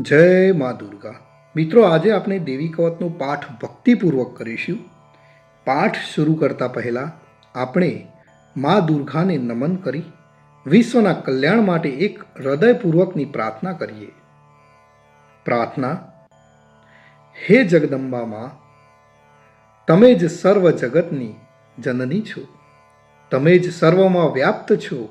જય મા દુર્ગા. મિત્રો, આજે આપણે દેવી કવચનો પાઠ ભક્તિપૂર્વક કરીશું. પાઠ શરૂ કરતા પહેલાં આપણે મા દુર્ગાને નમન કરી વિશ્વના કલ્યાણ માટે એક હૃદયપૂર્વકની પ્રાર્થના કરીએ. પ્રાર્થના, હે જગદંબા માં, તમે જ સર્વ જગતની જનની છો. તમે જ સર્વમાં વ્યાપ્ત છો.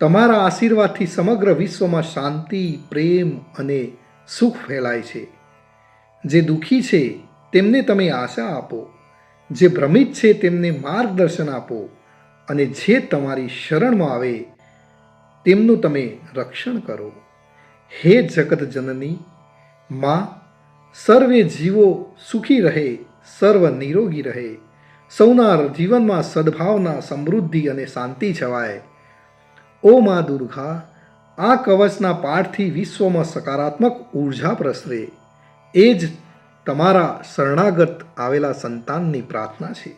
તમારા આશીર્વાદથી સમગ્ર વિશ્વમાં શાંતિ, પ્રેમ અને સુખ ફેલાય છે. જે દુઃખી છે, તેમને તમે આશા આપો. જે ભ્રમિત છે, તેમને માર્ગદર્શન આપો. અને જે તમારી શરણમાં આવે, તેમનું તમે રક્ષણ કરો. હે જગત જનની માં, સર્વે જીવો સુખી રહે, સર્વ નિરોગી રહે. સૌના જીવનમાં સદભાવના, સમૃદ્ધિ અને શાંતિ છવાય. ઓ મા દુર્ગા આ કવચના પાઠથી વિશ્વમાં સકારાત્મક ઊર્જા પ્રસરે. એ જ તમારા શરણાગત આવેલા સંતાનની પ્રાર્થના છે.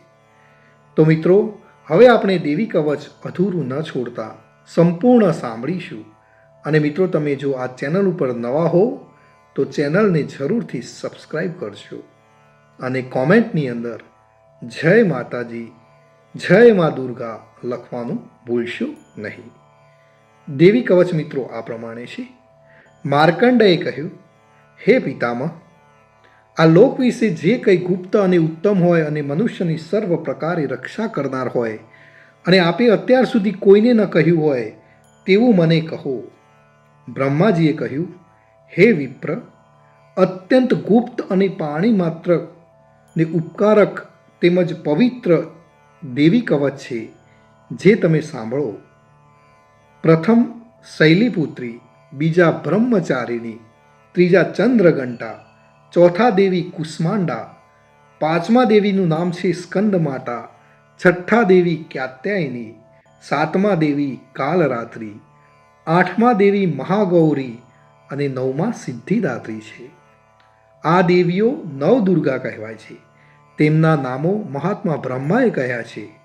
તો મિત્રો, હવે આપણે દેવી કવચ અધૂરું ન છોડતા સંપૂર્ણ સાંભળીશું. અને મિત્રો, તમે જો આ ચેનલ ઉપર નવા હો, તો ચેનલને જરૂરથી સબસ્ક્રાઈબ કરજો. અને કોમેન્ટની અંદર જય માતાજી, જય મા દુર્ગા લખવાનું ભૂલશો નહીં. દેવી કવચ મિત્રો આ પ્રમાણે છે. માર્કંડએ કહ્યું, હે પિતામહ, આ લોક વિશે જે કંઈ ગુપ્ત અને ઉત્તમ હોય અને મનુષ્યની સર્વ પ્રકારે રક્ષા કરનાર હોય અને આપે અત્યાર સુધી કોઈને ન કહ્યું હોય, તેવું મને કહો. બ્રહ્માજીએ કહ્યું, હે વિપ્ર, અત્યંત ગુપ્ત અને પાણી માત્ર ને ઉપકારક તેમજ પવિત્ર દેવી કવચ છે, જે તમે સાંભળો. પ્રથમ શૈલીપુત્રી, બીજા બ્રહ્મચારીણી, ત્રીજા ચંદ્રઘંટા, ચોથા દેવી કુષ્માંડા, પાંચમા દેવીનું નામ છે સ્કંદમાતા, છઠ્ઠા દેવી ક્યાત્યાયની, સાતમા દેવી કાલરાત્રિ, આઠમા દેવી મહાગૌરી અને નવમા સિદ્ધિદાત્રી છે. આ દેવીઓ નવદુર્ગા કહેવાય છે. તેમના નામો મહાત્મા બ્રહ્માએ કહ્યા છે.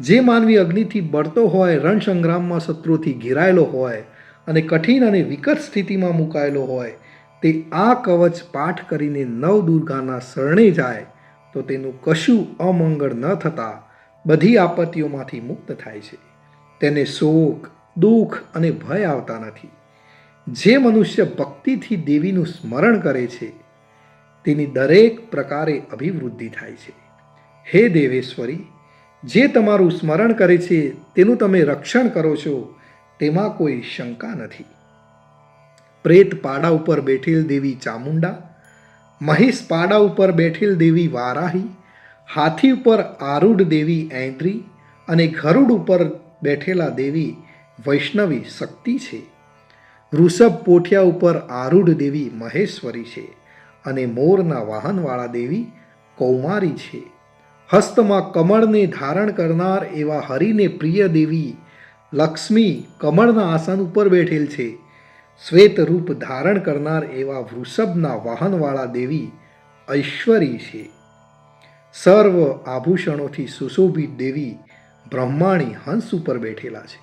જે માનવી અગ્નિથી બળતો હોય, રણસંગ્રામમાં શત્રુથી ઘેરાયેલો હોય અને કઠિન અને વિકટ સ્થિતિમાં મુકાયેલો હોય, તે આ કવચ પાઠ કરીને નવદુર્ગાના શરણે જાય, તો તેનું કશું અમંગળ ન થતાં બધી આપત્તિઓમાંથી મુક્ત થાય છે. તેને શોક, દુઃખ અને ભય આવતા નથી. જે મનુષ્ય ભક્તિથી દેવીનું સ્મરણ કરે છે, તેની દરેક પ્રકારે અભિવૃદ્ધિ થાય છે. હે દેવેશ્વરી જે તમારું સ્મરણ કરે છે, તેનું તમે રક્ષણ કરો છો, તેમાં કોઈ શંકા નથી. પ્રેત પાડા ઉપર બેઠેલ દેવી ચામુંડા, મહેશ પાડા ઉપર બેઠેલ દેવી વારાહી, હાથી ઉપર આરૂઢ દેવી ઐંદ્રી અને ગરુડ ઉપર બેઠેલા દેવી વૈષ્ણવી શક્તિ છે. વૃષભ પોઠિયા ઉપર આરૂઢ દેવી મહેશ્વરી છે અને મોરના વાહનવાળા દેવી કૌમારી છે. હસ્તમાં કમળને ધારણ કરનાર એવા હરિને પ્રિય દેવી લક્ષ્મી કમળના આસન ઉપર બેઠેલ છે. શ્વેત રૂપ ધારણ કરનાર એવા વૃષભના વાહનવાળા દેવી ઐશ્વરી છે. સર્વ આભૂષણોથી સુશોભિત દેવી બ્રહ્માણી હંસ ઉપર બેઠેલા છે.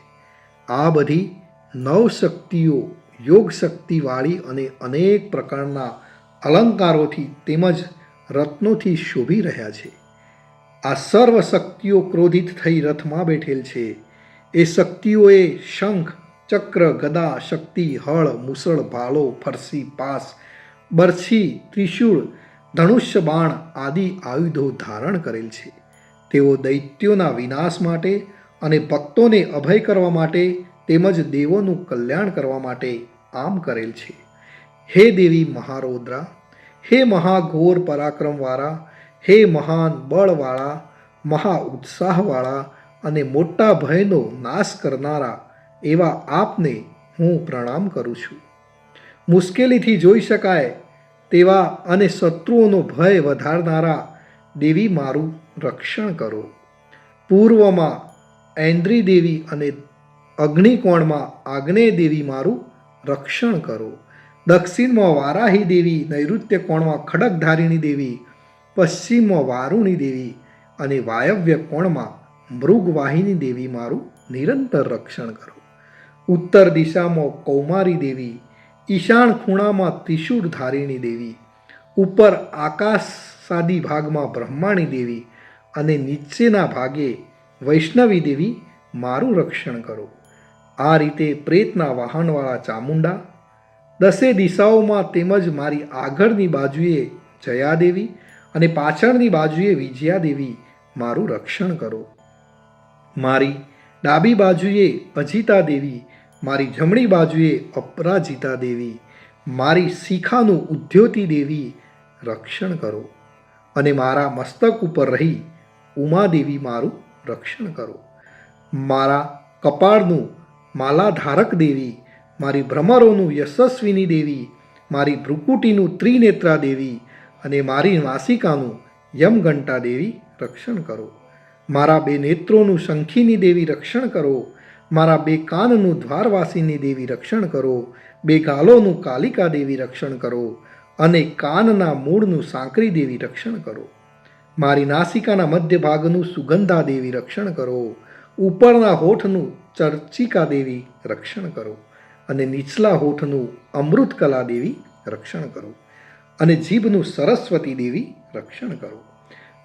આ બધી નવ શક્તિઓ યોગ શક્તિવાળી અને અનેક પ્રકારના અલંકારોથી તેમજ રત્નોથી શોભી રહ્યા છે. આ સર્વ શક્તિઓ ક્રોધિત થઈ રથમાં બેઠેલ છે. એ શક્તિઓએ શંખ, ચક્ર, ગદા, શક્તિ, હળ, મુસળ, ભાલો, ફરસી, પાસ, બરછી, ત્રિશૂળ, ધનુષ્ય બાણ આદિ આયુધો ધારણ કરેલ છે. તેઓ દૈત્યોના વિનાશ માટે અને ભક્તોને અભય કરવા માટે તેમજ દેવોનું કલ્યાણ કરવા માટે આમ કરેલ છે. હે દેવી મહારૌદ્રા, હે મહાઘોર પરાક્રમવાળા હે મહાન બળવાળા, મહા ઉત્સાહવાળા અને મોટા ભયનો નાશ કરનારા, એવા આપને હું પ્રણામ કરું છું. મુશ્કેલીથી જોઈ શકાય તેવા અને શત્રુઓનો ભય વધારનારા દેવી મારું રક્ષણ કરો. પૂર્વમાં ઐન્દ્રી દેવી અને અગ્નિકોણમાં આગ્નેય દેવી મારું રક્ષણ કરો. દક્ષિણમાં વારાહી દેવી, નૈઋત્ય કોણમાં ખડકધારિણી દેવી પશ્ચિમમાં વારુણી દેવી અને વાયવ્ય કોણમાં મૃગવાહિની દેવી મારું નિરંતર રક્ષણ કરો. ઉત્તર દિશામાં કૌમારી દેવી, ઈશાન ખૂણામાં ત્રિશુર ધારીણી દેવી, ઉપર આકાશ સાદી ભાગમાં બ્રહ્માણી દેવી અને નીચેના ભાગે વૈષ્ણવી દેવી મારું રક્ષણ કરો. આ રીતે પ્રેતના વાહનવાળા ચામુંડા, દસે દિશાઓમાં તેમજ મારી આગળની બાજુએ જયાદેવી અને પાછળની બાજુએ વિજયાદેવી, મારું રક્ષણ કરો. મારી ડાબી બાજુએ અજીતા દેવી મારી જમણી બાજુએ અપરાજિતા દેવી મારી શિખાનું ઉદ્યોતી દેવી રક્ષણ કરો. અને મારા મસ્તક ઉપર રહી ઉમાદેવી, મારું રક્ષણ કરો. મારા કપાળનું માલાધારક દેવી મારી ભ્રમરોનું યશસ્વીની દેવી મારી ભ્રુકુટીનું ત્રિનેત્રા દેવી અને મારી નાસિકાનું યમઘંટા દેવી રક્ષણ કરો. મારા બે નેત્રોનું શંખીની દેવી રક્ષણ કરો. મારા બે કાનનું દ્વારવાસીની દેવી રક્ષણ કરો. બે ગાલોનું કાલિકા દેવી રક્ષણ કરો અને કાનના મૂળનું સાંકરી દેવી રક્ષણ કરો. મારી નાસિકાના મધ્ય ભાગનું સુગંધા દેવી રક્ષણ કરો. ઉપરના હોઠનું ચર્ચિકા દેવી રક્ષણ કરો અને નીચલા હોઠનું અમૃતકલા દેવી રક્ષણ કરો. અને જીભનું સરસ્વતી દેવી રક્ષણ કરો.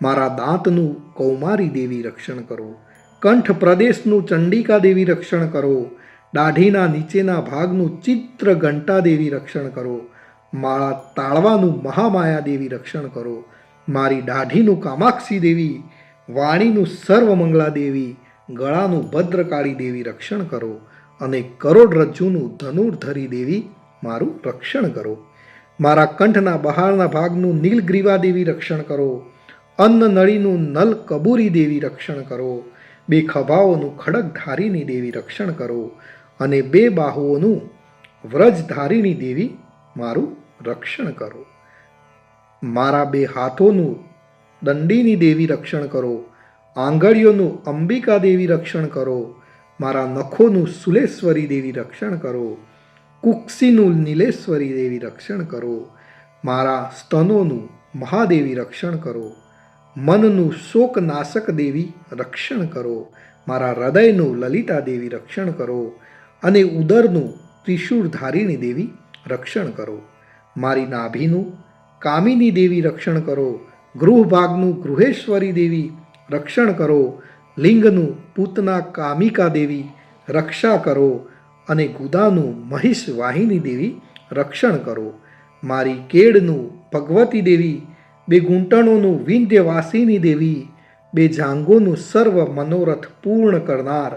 મારા દાંતનું કૌમારી દેવી રક્ષણ કરો. કંઠ પ્રદેશનું ચંડિકા દેવી રક્ષણ કરો. દાઢીના નીચેના ભાગનું ચિત્ર ઘંટા દેવી રક્ષણ કરો. મારા તાળવાનું મહામાયા દેવી રક્ષણ કરો. મારી દાઢીનું કામાક્ષી દેવી, વાણીનું સર્વમંગળા દેવી, ગળાનું ભદ્રકાળી દેવી રક્ષણ કરો અને કરોડરજ્જુનું ધનુર્ધરી દેવી મારું રક્ષણ કરો. મારા કંઠના બહારના ભાગનું નીલગ્રીવા દેવી રક્ષણ કરો. અન્ન નળીનું નલ કબૂરી દેવી રક્ષણ કરો. બે ખભાઓનું ખડક ધારીની દેવી રક્ષણ કરો અને બે બાહુઓનું વ્રજધારીની દેવી મારું રક્ષણ કરો. મારા બે હાથોનું દંડીની દેવી રક્ષણ કરો. આંગળીઓનું અંબિકા દેવી રક્ષણ કરો. મારા નખોનું સુલેશ્વરી દેવી રક્ષણ કરો. કુક્ષીનું નીલેશ્વરી દેવી રક્ષણ કરો. મારા સ્તનોનું મહાદેવી રક્ષણ કરો. મનનું શોકનાશક દેવી રક્ષણ કરો. મારા હૃદયનું લલિતા દેવી રક્ષણ કરો. અને ઉદરનું ત્રિશૂળ ધારીણી દેવી રક્ષણ કરો. મારી નાભીનું કામિની દેવી રક્ષણ કરો. ગૃહભાગનું ગૃહેશ્વરી દેવી રક્ષણ કરો. લિંગનું પૂતના કામિકા દેવી રક્ષા કરો. અને ગુદાનું મહિષ વાહિની દેવી રક્ષણ કરો. મારી કેડનું ભગવતી દેવી, બે ઘૂંટણોનું વિંધ્યવાસીની દેવી, બે જાંગોનું સર્વ મનોરથ પૂર્ણ કરનાર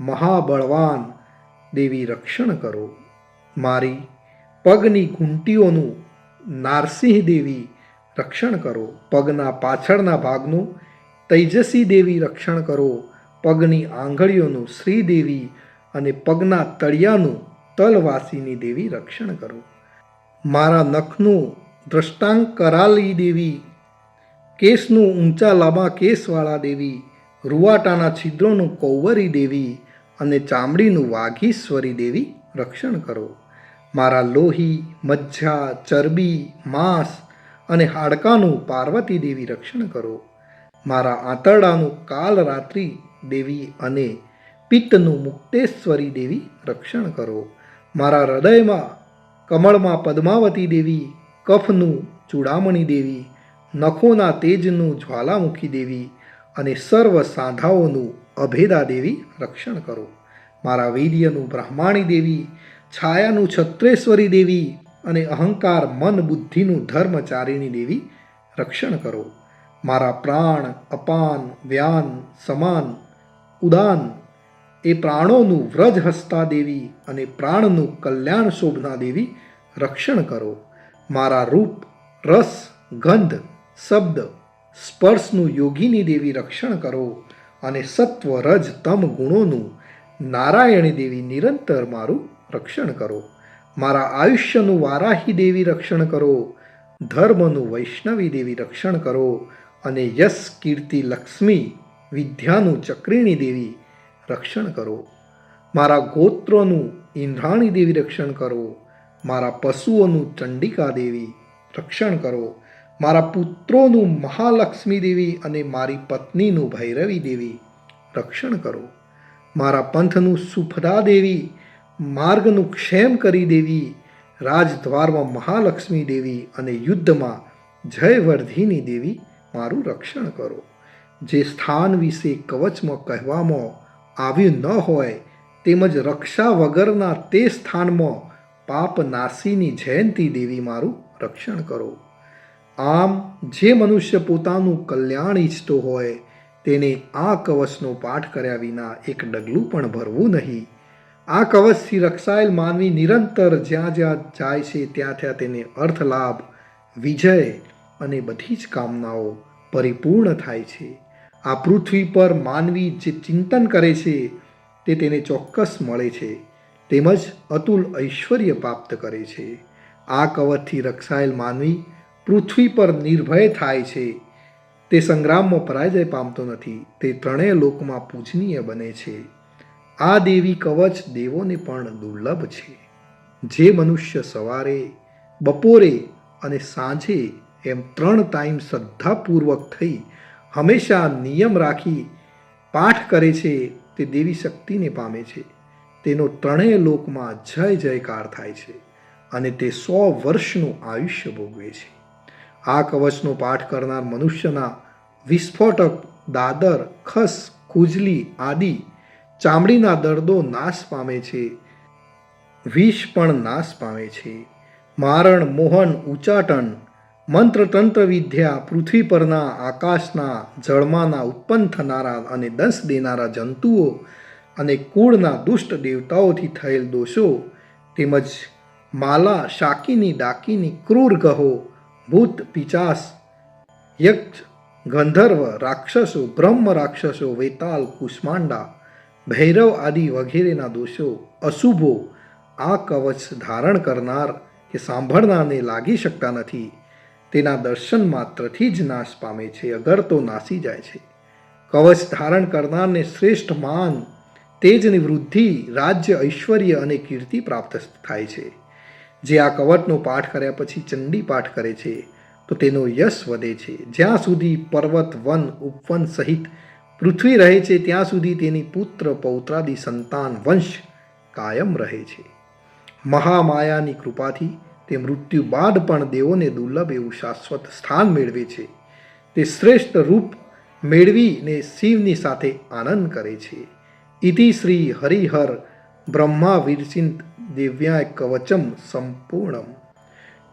મહાબળવાન દેવી રક્ષણ કરો. મારી પગની ઘૂંટીઓનું નારસિંહ દેવી રક્ષણ કરો. પગના પાછળના ભાગનું તૈજસી દેવી રક્ષણ કરો. પગની આંગળીઓનું શ્રીદેવી અને પગના તળિયાનું તલવાસીની દેવી રક્ષણ કરો. મારા નખનું દ્રષ્ટાંક કરાલી દેવી, કેસનું ઊંચા લાંબા કેસવાળા દેવી, રૂવાટાના છિદ્રોનું કૌવરી દેવી અને ચામડીનું વાઘીશ્વરી દેવી રક્ષણ કરો. મારા લોહી, મજ્જા, ચરબી, માંસ અને હાડકાનું પાર્વતી દેવી રક્ષણ કરો. મારા આંતરડાનું કાલ રાત્રિ દેવી અને પિત્તનું મુક્તેશ્વરી દેવી રક્ષણ કરો. મારા હૃદયમાં કમળમાં પદ્માવતી દેવી, કફનું ચૂડામણી દેવી, નખોના તેજનું જ્વાલામુખી દેવી અને સર્વ સાંધાઓનું અભેદા દેવી રક્ષણ કરો. મારા વીર્યનું બ્રહ્માણી દેવી, છાયાનું છત્રેશ્વરી દેવી અને અહંકાર, મન, બુદ્ધિનું ધર્મચારિણી દેવી રક્ષણ કરો. મારા પ્રાણ અપાન, વ્યાન, સમાન, ઉદાન એ પ્રાણોનું વ્રજ હસ્તા દેવી અને પ્રાણનું કલ્યાણ શોભના દેવી રક્ષણ કરો. મારા રૂપ, રસ, ગંધ, શબ્દ, સ્પર્શનું યોગીની દેવી રક્ષણ કરો અને સત્વ રજ તમ ગુણોનું નારાયણી દેવી નિરંતર મારું રક્ષણ કરો. મારા આયુષ્યનું વારાહી દેવી રક્ષણ કરો, ધર્મનું વૈષ્ણવી દેવી રક્ષણ કરો અને યશ કીર્તિ લક્ષ્મી વિદ્યાનું ચક્રીણી દેવી રક્ષણ કરો. મારા ગોત્રોનું ઇન્દ્રાણી દેવી રક્ષણ કરો. મારા પશુઓનું ચંડિકા દેવી રક્ષણ કરો. મારા પુત્રોનું મહાલક્ષ્મી દેવી અને મારી પત્નીનું ભૈરવી દેવી રક્ષણ કરો. મારા પંથનું સુફદા દેવી માર્ગનું ક્ષેમ કરી દેવી રાજદ્વારમાં મહાલક્ષ્મી દેવી અને યુદ્ધમાં જયવર્ધિની દેવી મારું રક્ષણ કરો. જે સ્થાન વિશે કવચમાં કહેવામાં આવ્યું ન હોય, તેમજ રક્ષા વગરના તે સ્થાનમાં પાપ નાસીની જયંતી દેવી મારું રક્ષણ કરો. આમ જે મનુષ્ય પોતાનું કલ્યાણ ઈચ્છતો હોય, તેને આ કવચનો પાઠ કર્યા વિના એક ડગલું પણ ભરવું નહીં. આ કવચથી રક્ષાયેલ માનવી નિરંતર જ્યાં જ્યાં જાય છે ત્યાં ત્યાં તેને અર્થલાભ, વિજય અને બધી જ કામનાઓ પરિપૂર્ણ થાય છે. આ પૃથ્વી પર માનવી જે ચિંતન કરે છે, તે તેને ચોક્કસ મળે છે. તેમજ અતુલ ઐશ્વર્ય પ્રાપ્ત કરે છે. આ કવચથી રક્ષાયેલ માનવી પૃથ્વી પર નિર્ભય થાય છે. તે સંગ્રામમાં પરાજય પામતો નથી. તે ત્રણેય લોકમાં પૂજનીય બને છે. આ દેવી કવચ દેવોને પણ દુર્લભ છે. જે મનુષ્ય સવારે, બપોરે અને સાંજે એમ ત્રણ ટાઈમ શ્રદ્ધાપૂર્વક થઈ હંમેશા નિયમ રાખી પાઠ કરે છે તે દેવી શક્તિને પામે છે. તેનો ત્રણેય લોકમાં જય જયકાર થાય છે અને તે સો વર્ષનું આયુષ્ય ભોગવે છે. આ કવચનો પાઠ કરનાર મનુષ્યના વિસ્ફોટક, દાદર, ખસ, ખુજલી આદિ ચામડીના દર્દો નાશ પામે છે. વિષ પણ નાશ પામે છે. મારણ, મોહન, ઉચાટન મંત્ર તંત્ર વિદ્યા પૃથ્વી પરના આકાશના જળમાંના ઉત્પન્ન થનારા અને દંશ દેનારા જંતુઓ અને કુળના દુષ્ટ દેવતાઓથી થયેલ દોષો તેમજ માલા, શાકીની, ડાકીની, ક્રૂર ગહો ભૂત, પિચાસ, યક્ષ, ગંધર્વ, રાક્ષસો, બ્રહ્મ રાક્ષસો, વેતાલ, કુષ્માંડા, ભૈરવ આદિ વગેરેના દોષો, અશુભો, આ કવચ ધારણ કરનાર કે સાંભળનારને લાગી શકતા નથી. તેના દર્શન માત્રથી જ નાશ પામે છે, અગર તો નાસી જાય છે. કવચ ધારણ કરનારને શ્રેષ્ઠ માન તેજની વૃદ્ધિ રાજ્ય, ઐશ્વર્ય અને કીર્તિ પ્રાપ્ત થાય છે. જે આ કવચનો પાઠ કર્યા પછી ચંડી પાઠ કરે છે, તો તેનો યશ વધે છે. જ્યાં સુધી પર્વત, વન, ઉપવન સહિત પૃથ્વી રહે છે, ત્યાં સુધી તેની પુત્ર, પૌત્રાદિ સંતાન, વંશ કાયમ રહે છે. મહામાયાની કૃપાથી તે મૃત્યુ બાદ પણ દેવોને દુર્લભ એવું શાશ્વત સ્થાન મેળવે છે. તે શ્રેષ્ઠ રૂપ મેળવીને શિવની સાથે આનંદ કરે છે. ઇતિ શ્રી હરિહર બ્રહ્મા વિરચિંત દિવ્યાય કવચમ સંપૂર્ણમ.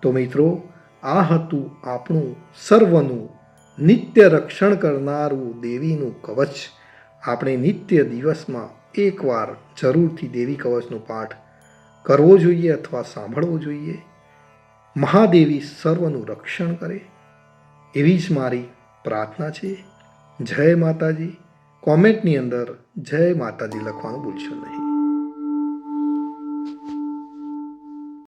તો મિત્રો, આ હતું આપણું સર્વનું નિત્ય રક્ષણ કરનારું દેવીનું કવચ. આપણે નિત્ય દિવસમાં એકવાર જરૂરથી દેવી કવચનો પાઠ કરવો જોઈએ અથવા સાંભળવો જોઈએ. મહાદેવી સર્વનું રક્ષણ કરે. એવી જ મારી પ્રાર્થના છે. જય માતાજી. કોમેન્ટની અંદર જય માતાજી લખવાનું ભૂલશો નહીં.